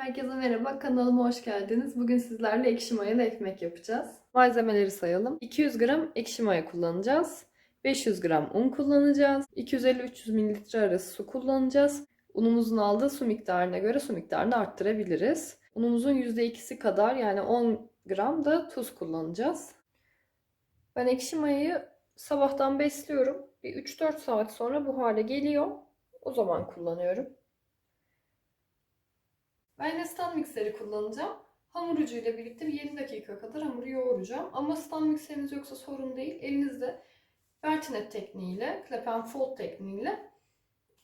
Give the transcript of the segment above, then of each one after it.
Herkese merhaba, kanalıma hoş geldiniz. Bugün sizlerle ekşi mayalı ekmek yapacağız. Malzemeleri sayalım. 200 gram ekşi maya kullanacağız. 500 gram un kullanacağız. 250-300 ml arası su kullanacağız. Unumuzun aldığı su miktarına göre su miktarını arttırabiliriz. Unumuzun %2'si kadar yani 10 gram da tuz kullanacağız. Ben ekşi mayayı sabahtan besliyorum. Bir 3-4 saat sonra bu hale geliyor. O zaman kullanıyorum. Ben yine stand mikseri kullanacağım. Hamur ucuyla birlikte bir 7 dakika kadar hamuru yoğuracağım. Ama stand mikseriniz yoksa sorun değil. Elinizde Bertinet tekniğiyle, clap and fold tekniğiyle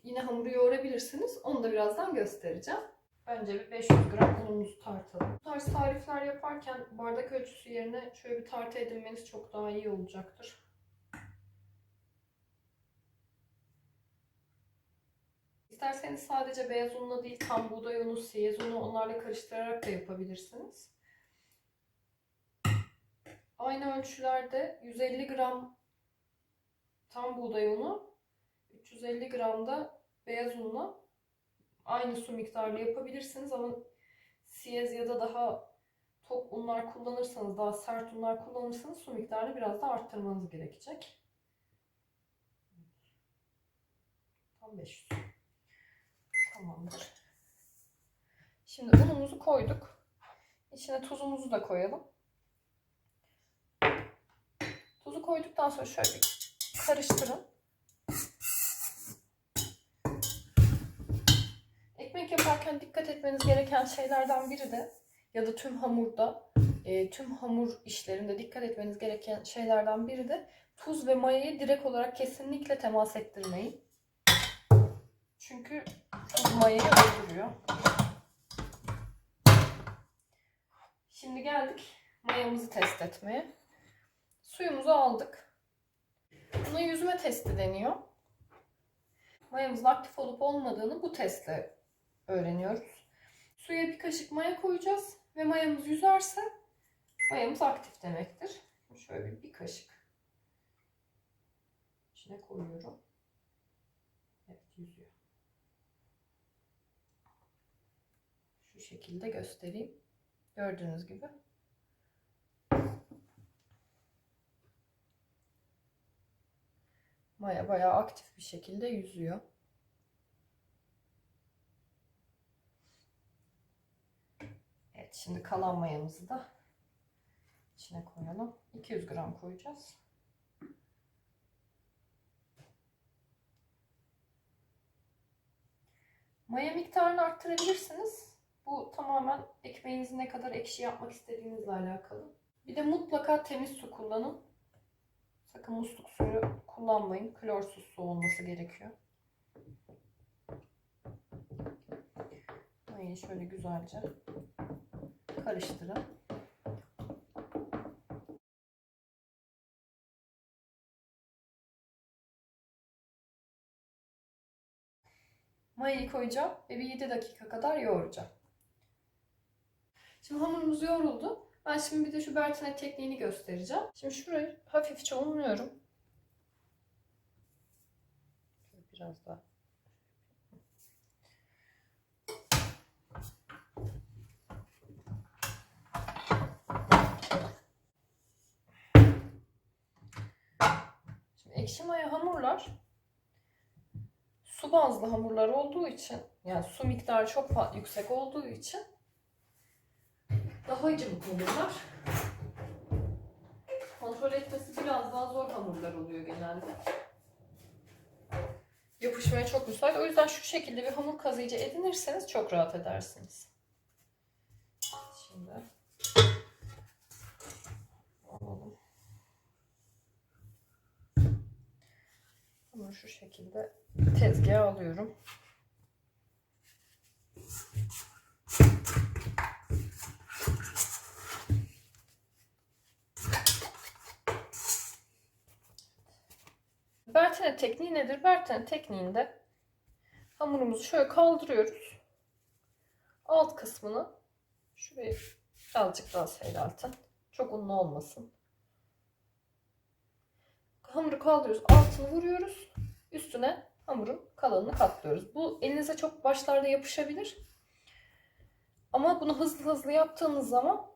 yine hamuru yoğurabilirsiniz. Onu da birazdan göstereceğim. Önce bir 500 gram unumuzu tartalım. Bu tarz tarifler yaparken bardak ölçüsü yerine şöyle bir tartı edinmeniz çok daha iyi olacaktır. İsterseniz sadece beyaz unla değil tam buğday unu, siyez unu onlarla karıştırarak da yapabilirsiniz. Aynı ölçülerde 150 gram tam buğday unu, 350 gram da beyaz unla aynı su miktarlı yapabilirsiniz ama siyez ya da daha tok unlar kullanırsanız, daha sert unlar kullanırsanız su miktarını biraz da arttırmanız gerekecek. Tam 500. Tamamdır. Şimdi unumuzu koyduk. İçine tuzumuzu da koyalım. Tuzu koyduktan sonra şöyle bir karıştırın. Ekmek yaparken dikkat etmeniz gereken şeylerden biri de ya da tüm hamurda, e, tüm hamur işlerinde dikkat etmeniz gereken şeylerden biri de tuz ve mayayı direkt olarak kesinlikle temas ettirmeyin. Çünkü mayayı öldürüyor. Şimdi geldik mayamızı test etmeye. Suyumuzu aldık. Buna yüzme testi deniyor. Mayamızın aktif olup olmadığını bu testle öğreniyoruz. Suya bir kaşık maya koyacağız ve mayamız yüzerse mayamız aktif demektir. Şöyle bir kaşık içine koyuyorum. Evet yüzüyor. Şu şekilde göstereyim. Gördüğünüz gibi. Maya bayağı aktif bir şekilde yüzüyor. Evet şimdi kalan mayamızı da içine koyalım. 200 gram koyacağız. Maya miktarını arttırabilirsiniz. Bu tamamen ekmeğinizi ne kadar ekşi yapmak istediğinizle alakalı. Bir de mutlaka temiz su kullanın. Sakın musluk suyu kullanmayın. Klorsuz su olması gerekiyor. Mayayı şöyle güzelce karıştırın. Mayayı koyacağım ve bir 7 dakika kadar yoğuracağım. Şimdi hamurumuz yoğruldu. Ben şimdi bir de şu Bertinet tekniğini göstereceğim. Şimdi şurayı hafifçe unluyorum. Biraz daha. Şimdi ekşi maya hamurlar su bazlı hamurlar olduğu için yani su miktarı çok yüksek olduğu için daha cıvık olurlar. Kontrol etmesi biraz daha zor hamurlar oluyor genelde. Yapışmaya çok müsait. O yüzden şu şekilde bir hamur kazıyıcı edinirseniz çok rahat edersiniz. Şimdi alalım. Bunu şu şekilde tezgaha alıyorum. Bertene tekniği nedir? Bertene tekniğinde hamurumuzu şöyle kaldırıyoruz. Alt kısmını şuraya birazcık daha seyreltin. Çok unlu olmasın. Hamuru kaldırıyoruz. Altını vuruyoruz. Üstüne hamurun kalanını katlıyoruz. Bu elinize çok başlarda yapışabilir. Ama bunu hızlı hızlı yaptığınız zaman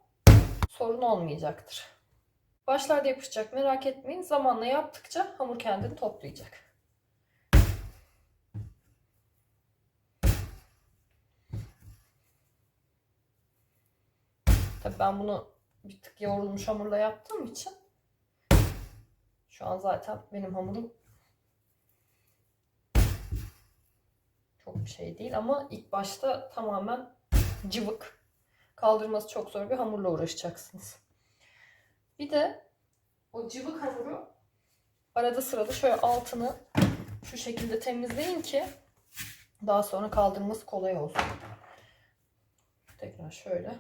sorun olmayacaktır. Başlarda yapışacak merak etmeyin. Zamanla yaptıkça hamur kendini toplayacak. Tabii ben bunu bir tık yoğrulmuş hamurla yaptığım için şu an zaten benim hamurum çok bir şey değil ama ilk başta tamamen cıvık. Kaldırması çok zor bir hamurla uğraşacaksınız. Bir de o cıvık hamuru arada sırada şöyle altını şu şekilde temizleyin ki daha sonra kaldırması kolay olsun. Tekrar şöyle.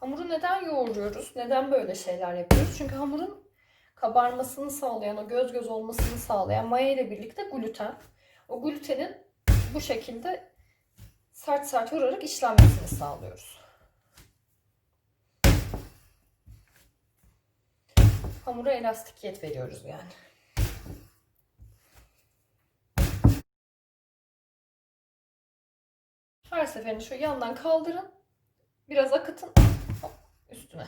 Hamuru neden yoğuruyoruz? Neden böyle şeyler yapıyoruz? Çünkü hamurun kabarmasını sağlayan, o göz göz olmasını sağlayan maya ile birlikte gluten. O glutenin bu şekilde sert sert vurarak işlenmesini sağlıyoruz. Hamura elastikiyet veriyoruz yani. Her seferinde şöyle yandan kaldırın. Biraz akıtın. Hop, üstüne.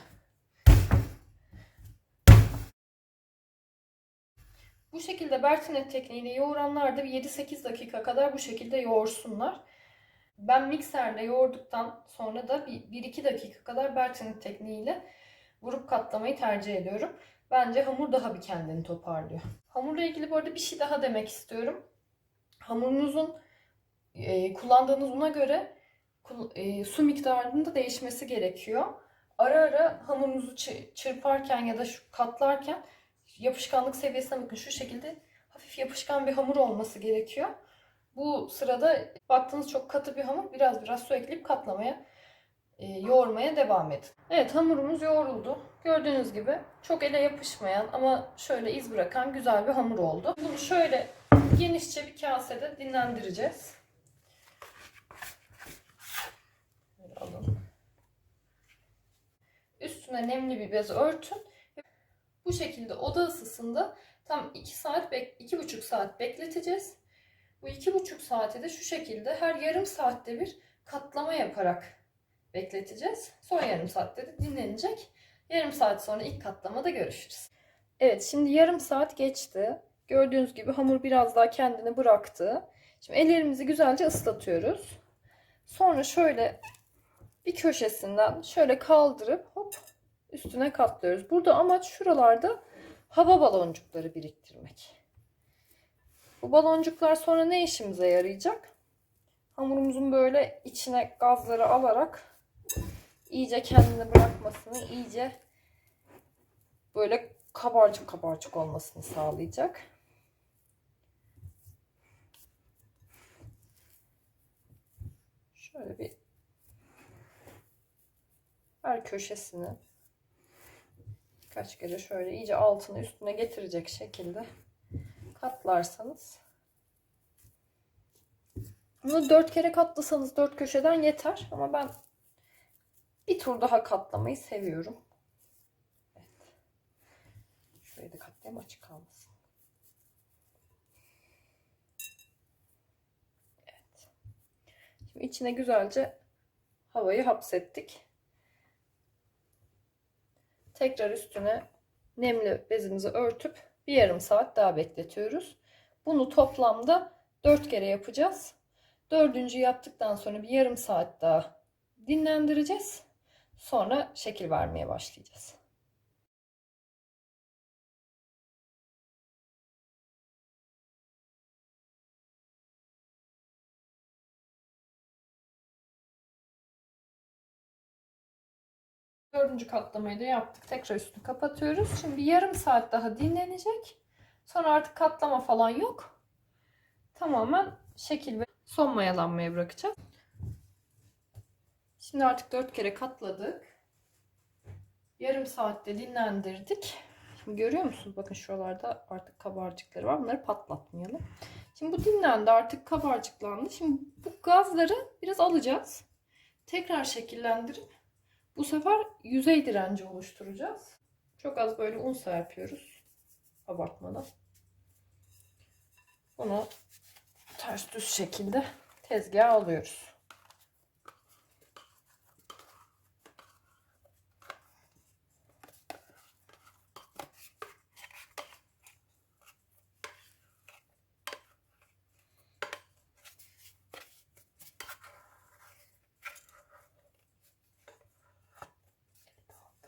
Bu şekilde Bertinet tekniğiyle yoğuranlar da 7-8 dakika kadar bu şekilde yoğursunlar. Ben mikserle yoğurduktan sonra da 1-2 dakika kadar Bertinet tekniğiyle vurup katlamayı tercih ediyorum. Bence hamur daha bir kendini toparlıyor. Hamurla ilgili bu arada bir şey daha demek istiyorum. Hamurunuzun e, kullandığınız una göre e, su miktarının da değişmesi gerekiyor. Ara ara hamurunuzu çırparken ya da şu katlarken yapışkanlık seviyesine bakın. Şu şekilde hafif yapışkan bir hamur olması gerekiyor. Bu sırada baktığınız çok katı bir hamur biraz biraz su ekleyip katlamaya, e, yoğurmaya devam edin. Evet hamurumuz yoğruldu. Gördüğünüz gibi çok ele yapışmayan ama şöyle iz bırakan güzel bir hamur oldu. Bunu şöyle genişçe bir kasede dinlendireceğiz. Alın. Üstüne nemli bir bez örtün. Bu şekilde oda ısısında tam 2 saat, 2,5 saat bekleteceğiz. Bu 2,5 saate de şu şekilde her yarım saatte bir katlama yaparak bekleteceğiz. Son yarım saatte de dinlenecek. Yarım saat sonra ilk katlamada görüşürüz. Evet şimdi yarım saat geçti. Gördüğünüz gibi hamur biraz daha kendini bıraktı. Şimdi ellerimizi güzelce ıslatıyoruz. Sonra şöyle bir köşesinden şöyle kaldırıp hop üstüne katlıyoruz. Burada amaç şuralarda hava baloncukları biriktirmek. Bu baloncuklar sonra ne işimize yarayacak? Hamurumuzun böyle içine gazları alarak iyice kendini bırakmasını, iyice böyle kabarcık kabarcık olmasını sağlayacak. Şöyle bir her köşesini birkaç kere şöyle iyice altını üstüne getirecek şekilde katlarsanız bunu dört kere katlasanız dört köşeden yeter ama ben bir tur daha katlamayı seviyorum. Evet. Şurayı da katlayayım açık kalmasın. Evet. Şimdi içine güzelce havayı hapsettik. Tekrar üstüne nemli bezimizi örtüp bir yarım saat daha bekletiyoruz. Bunu toplamda 4 kere yapacağız. Dördüncü yaptıktan sonra bir yarım saat daha dinlendireceğiz. Sonra şekil vermeye başlayacağız. Dördüncü katlamayı da yaptık. Tekrar üstünü kapatıyoruz. Şimdi bir yarım saat daha dinlenecek. Sonra artık katlama falan yok. Tamamen şekil ve son mayalanmaya bırakacağız. Şimdi artık dört kere katladık. Yarım saatte dinlendirdik. Şimdi görüyor musunuz? Bakın şuralarda artık kabarcıkları var. Bunları patlatmayalım. Şimdi bu dinlendi artık kabarcıklandı. Şimdi bu gazları biraz alacağız. Tekrar şekillendirip bu sefer yüzey direnci oluşturacağız. Çok az böyle un serpiyoruz. Abartmadan. Bunu ters düz şekilde tezgaha alıyoruz.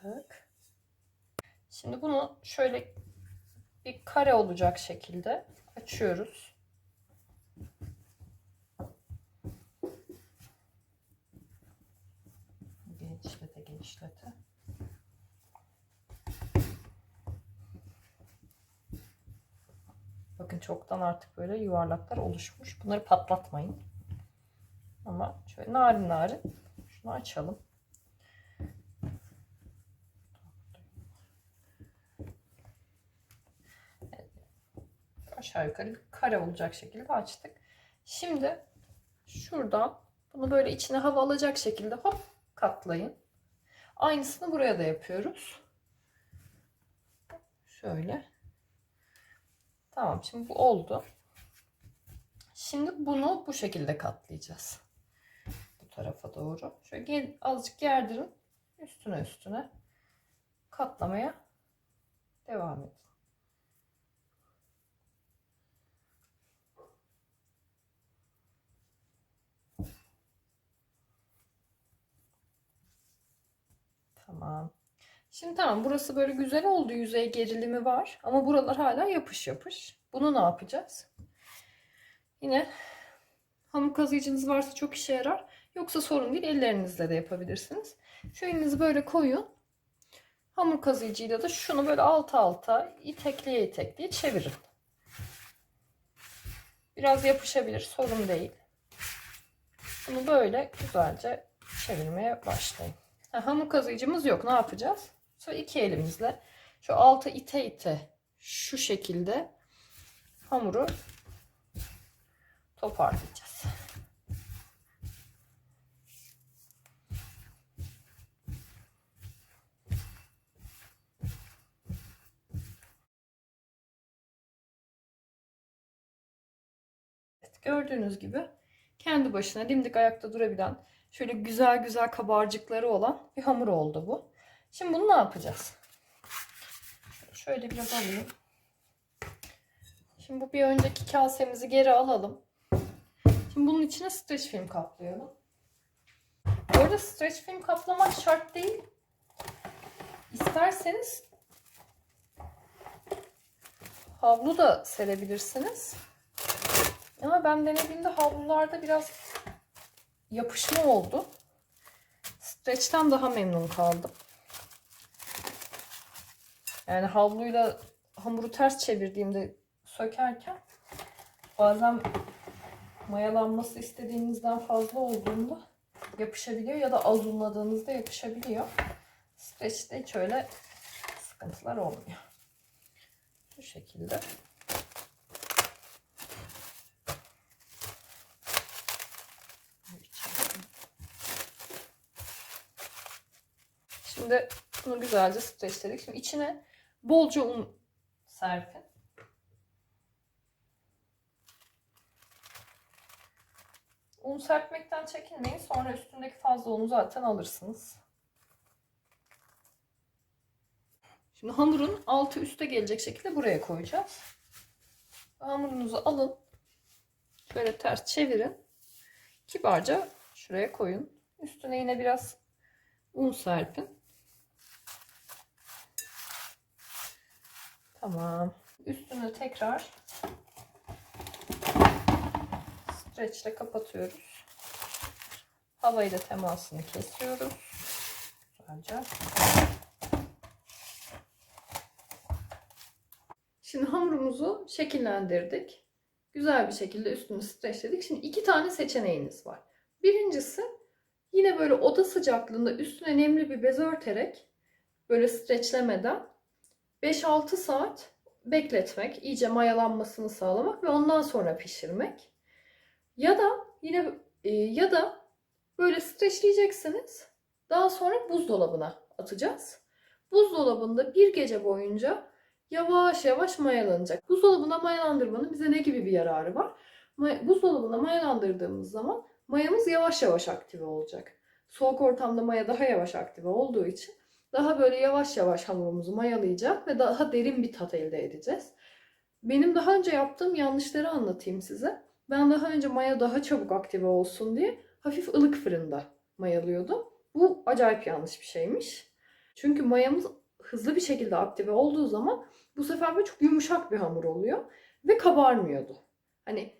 Aldık. Şimdi bunu şöyle bir kare olacak şekilde açıyoruz. Genişlete genişlete. Bakın çoktan artık böyle yuvarlaklar oluşmuş. Bunları patlatmayın. Ama şöyle narin narin şunu açalım. Aşağı yukarı kare olacak şekilde açtık. Şimdi şuradan bunu böyle içine hava alacak şekilde hop katlayın. Aynısını buraya da yapıyoruz. Şöyle. Tamam şimdi bu oldu. Şimdi bunu bu şekilde katlayacağız. Bu tarafa doğru. Şöyle gel, azıcık gerdirin. Üstüne üstüne katlamaya devam edin. Tamam. Şimdi tamam burası böyle güzel oldu. Yüzey gerilimi var. Ama buralar hala yapış yapış. Bunu ne yapacağız? Yine hamur kazıyıcınız varsa çok işe yarar. Yoksa sorun değil. Ellerinizle de yapabilirsiniz. Şu elinizi böyle koyun. Hamur kazıyıcıyla da şunu böyle alta alta itekleye itekleye çevirin. Biraz yapışabilir. Sorun değil. Bunu böyle güzelce çevirmeye başlayın. Ha, hamur kazıyıcımız yok. Ne yapacağız? Sonra iki elimizle şu altı ite ite şu şekilde hamuru toparlayacağız. Evet, gördüğünüz gibi kendi başına dimdik ayakta durabilen Şöyle güzel güzel kabarcıkları olan bir hamur oldu bu. Şimdi bunu ne yapacağız? Şöyle biraz alayım. Şimdi bu bir önceki kasemizi geri alalım. Şimdi bunun içine streç film kaplayalım. Bu streç film kaplamak şart değil. İsterseniz havlu da serebilirsiniz. Ama ben denediğimde havlularda biraz yapışma oldu. Streçten daha memnun kaldım. Yani havluyla hamuru ters çevirdiğimde sökerken bazen mayalanması istediğinizden fazla olduğunda yapışabiliyor ya da az unladığınızda yapışabiliyor. Streçte hiç öyle sıkıntılar olmuyor. Bu şekilde. Şimdi bunu güzelce streçledik. Şimdi içine bolca un serpin. Un serpmekten çekinmeyin. Sonra üstündeki fazla unu zaten alırsınız. Şimdi hamurun altı üste gelecek şekilde buraya koyacağız. Hamurunuzu alın. Şöyle ters çevirin. Kibarca şuraya koyun. Üstüne yine biraz un serpin. Tamam. Üstünü tekrar streçle kapatıyoruz. Havayı da temasını kesiyoruz. Güzelce. Şimdi hamurumuzu şekillendirdik. Güzel bir şekilde üstünü streçledik. Şimdi iki tane seçeneğiniz var. Birincisi yine böyle oda sıcaklığında üstüne nemli bir bez örterek böyle streçlemeden 5-6 saat bekletmek, iyice mayalanmasını sağlamak ve ondan sonra pişirmek. Ya da yine e, ya da böyle streçleyeceksiniz. Daha sonra buzdolabına atacağız. Buzdolabında bir gece boyunca yavaş yavaş mayalanacak. Buzdolabına mayalandırmanın bize ne gibi bir yararı var? Buzdolabında mayalandırdığımız zaman mayamız yavaş yavaş aktive olacak. Soğuk ortamda maya daha yavaş aktive olduğu için daha böyle yavaş yavaş hamurumuzu mayalayacak ve daha derin bir tat elde edeceğiz. Benim daha önce yaptığım yanlışları anlatayım size. Ben daha önce maya daha çabuk aktive olsun diye hafif ılık fırında mayalıyordum. Bu acayip yanlış bir şeymiş. Çünkü mayamız hızlı bir şekilde aktive olduğu zaman bu sefer böyle çok yumuşak bir hamur oluyor ve kabarmıyordu. Hani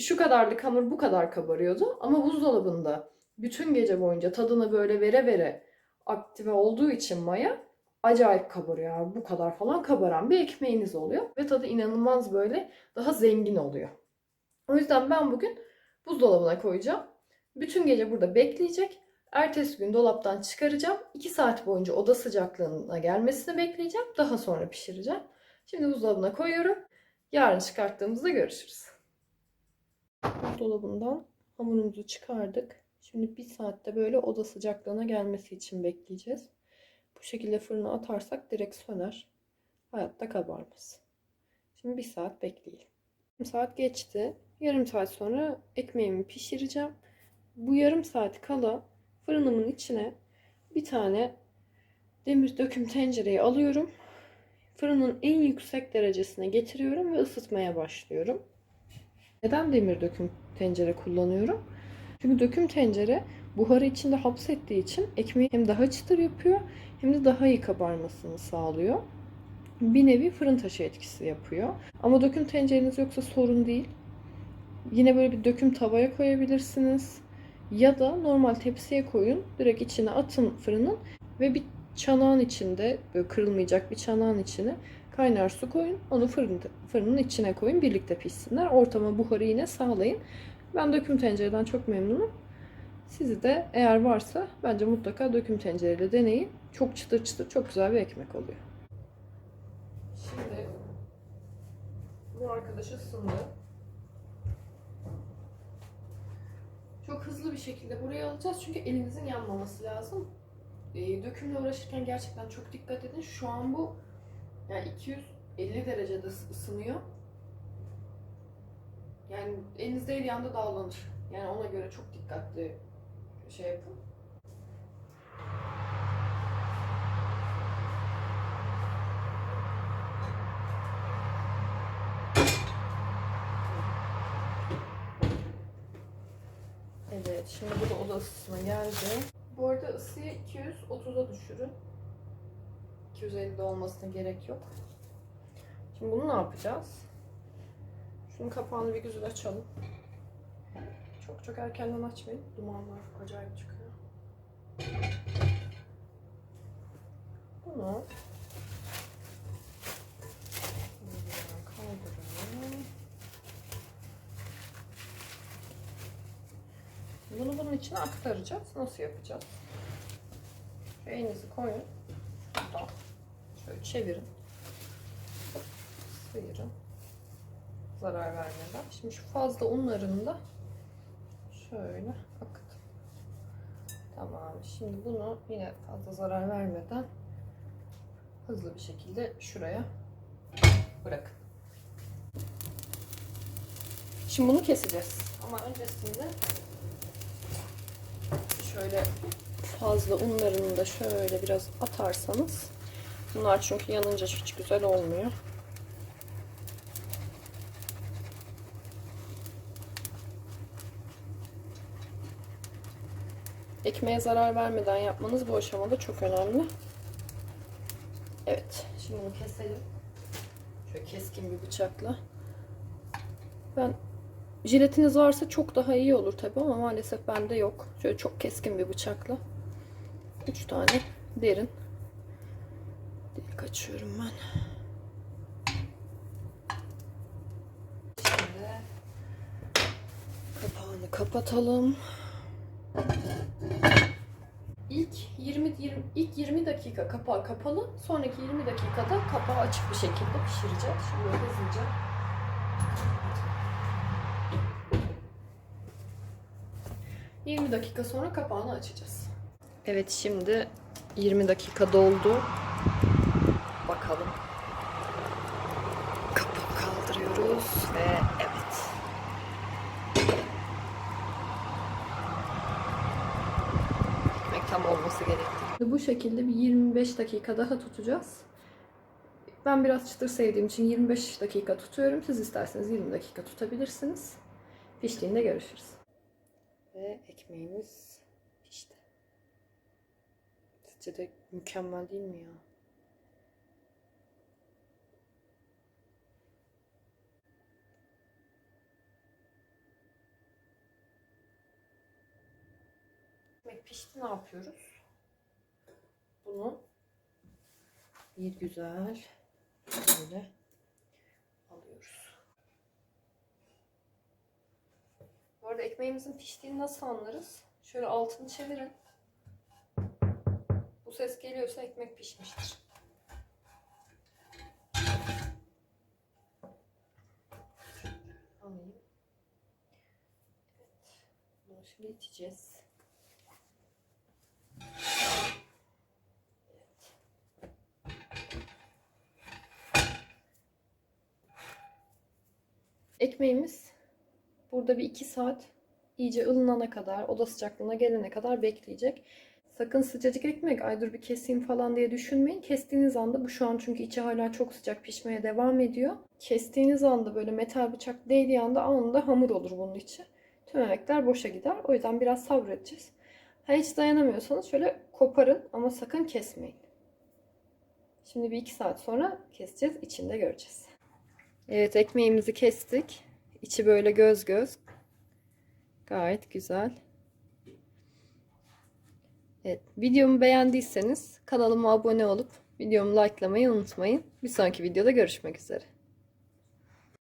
şu kadarlık hamur bu kadar kabarıyordu ama buzdolabında bütün gece boyunca tadını böyle vere vere aktive olduğu için maya acayip kabarıyor. Yani bu kadar falan kabaran bir ekmeğiniz oluyor ve tadı inanılmaz böyle daha zengin oluyor. O yüzden ben bugün buzdolabına koyacağım. Bütün gece burada bekleyecek. Ertesi gün dolaptan çıkaracağım. 2 saat boyunca oda sıcaklığına gelmesini bekleyeceğim. Daha sonra pişireceğim. Şimdi buzdolabına koyuyorum. Yarın çıkarttığımızda görüşürüz. Buzdolabından hamurumuzu çıkardık. Şimdi bir saatte böyle oda sıcaklığına gelmesi için bekleyeceğiz. Bu şekilde fırına atarsak direkt söner. Hayatta kabarmaz. Şimdi bir saat bekleyelim. Bir saat geçti. Yarım saat sonra ekmeğimi pişireceğim. Bu yarım saat kala fırınımın içine bir tane demir döküm tencereyi alıyorum. Fırının en yüksek derecesine getiriyorum ve ısıtmaya başlıyorum. Neden demir döküm tencere kullanıyorum? Çünkü döküm tencere buharı içinde hapsettiği için ekmeği hem daha çıtır yapıyor hem de daha iyi kabarmasını sağlıyor. Bir nevi fırın taşı etkisi yapıyor. Ama döküm tencereniz yoksa sorun değil. Yine böyle bir döküm tavaya koyabilirsiniz. Ya da normal tepsiye koyun. Direkt içine atın fırının ve bir çanağın içinde böyle kırılmayacak bir çanağın içine kaynar su koyun. Onu fırın, fırının içine koyun. Birlikte pişsinler. Ortama buharı yine sağlayın. Ben döküm tencereden çok memnunum. Sizi de eğer varsa bence mutlaka döküm tencereyle deneyin. Çok çıtır çıtır çok güzel bir ekmek oluyor. Şimdi bu arkadaş ısındı. Çok hızlı bir şekilde buraya alacağız çünkü elimizin yanmaması lazım. Ee, dökümle uğraşırken gerçekten çok dikkat edin. Şu an bu yani 250 derecede ısınıyor. Yani elinizde el yanda dağlanır. Yani ona göre çok dikkatli şey yapın. Evet, şimdi bu da oda ısısına geldi. Bu arada ısıyı 230'a düşürün. 250'de olmasına gerek yok. Şimdi bunu ne yapacağız? Şunun kapağını bir güzel açalım. Çok çok erkenden açmayın. Dumanlar acayip çıkıyor. Bunu. Bunu bunun içine aktaracağız. Nasıl yapacağız? Elinizi koyun. Şöyle çevirin. Sıyırın. Zarar vermeden. Şimdi şu fazla unlarını da şöyle akıtın. Tamam. Şimdi bunu yine fazla zarar vermeden hızlı bir şekilde şuraya bırakın. Şimdi bunu keseceğiz. Ama öncesinde şöyle fazla unlarını da şöyle biraz atarsanız bunlar çünkü yanınca hiç güzel olmuyor. Ekmeğe zarar vermeden yapmanız bu aşamada çok önemli. Evet, şimdi bunu keselim. Şöyle keskin bir bıçakla. Ben jiletiniz varsa çok daha iyi olur tabi ama maalesef bende yok. Şöyle çok keskin bir bıçakla. 3 tane derin delik açıyorum ben. Şimdi kapağını kapatalım. İlk 20 20 ilk 20 dakika kapağı kapalı. Sonraki 20 dakikada kapağı açık bir şekilde pişireceğiz. Şimdi hızlıca. ...20 dakika sonra kapağını açacağız. Evet şimdi 20 dakika doldu. Bakalım. Kapağı kaldırıyoruz ve evet. tam olması gerektiği. Bu şekilde bir 25 dakika daha tutacağız. Ben biraz çıtır sevdiğim için 25 dakika tutuyorum. Siz isterseniz 20 dakika tutabilirsiniz. Piştiğinde görüşürüz. Ve ekmeğimiz pişti. Sizce de mükemmel değil mi ya? Ekmek pişti ne yapıyoruz? Bunu bir güzel böyle alıyoruz. Bu arada ekmeğimizin piştiğini nasıl anlarız? Şöyle altını çevirin. Bu ses geliyorsa ekmek pişmiştir. Alayım. Evet. Bunu şimdi içeceğiz. Ekmeğimiz burada bir iki saat iyice ılınana kadar, oda sıcaklığına gelene kadar bekleyecek. Sakın sıcacık ekmek, ay dur bir keseyim falan diye düşünmeyin. Kestiğiniz anda bu şu an çünkü içi hala çok sıcak pişmeye devam ediyor. Kestiğiniz anda böyle metal bıçak değdiği anda anında hamur olur bunun içi. Tüm emekler boşa gider. O yüzden biraz sabredeceğiz. Ha hiç dayanamıyorsanız şöyle koparın ama sakın kesmeyin. Şimdi bir iki saat sonra keseceğiz. içinde göreceğiz. Evet ekmeğimizi kestik. İçi böyle göz göz. Gayet güzel. Evet, videomu beğendiyseniz kanalıma abone olup videomu likelamayı unutmayın. Bir sonraki videoda görüşmek üzere.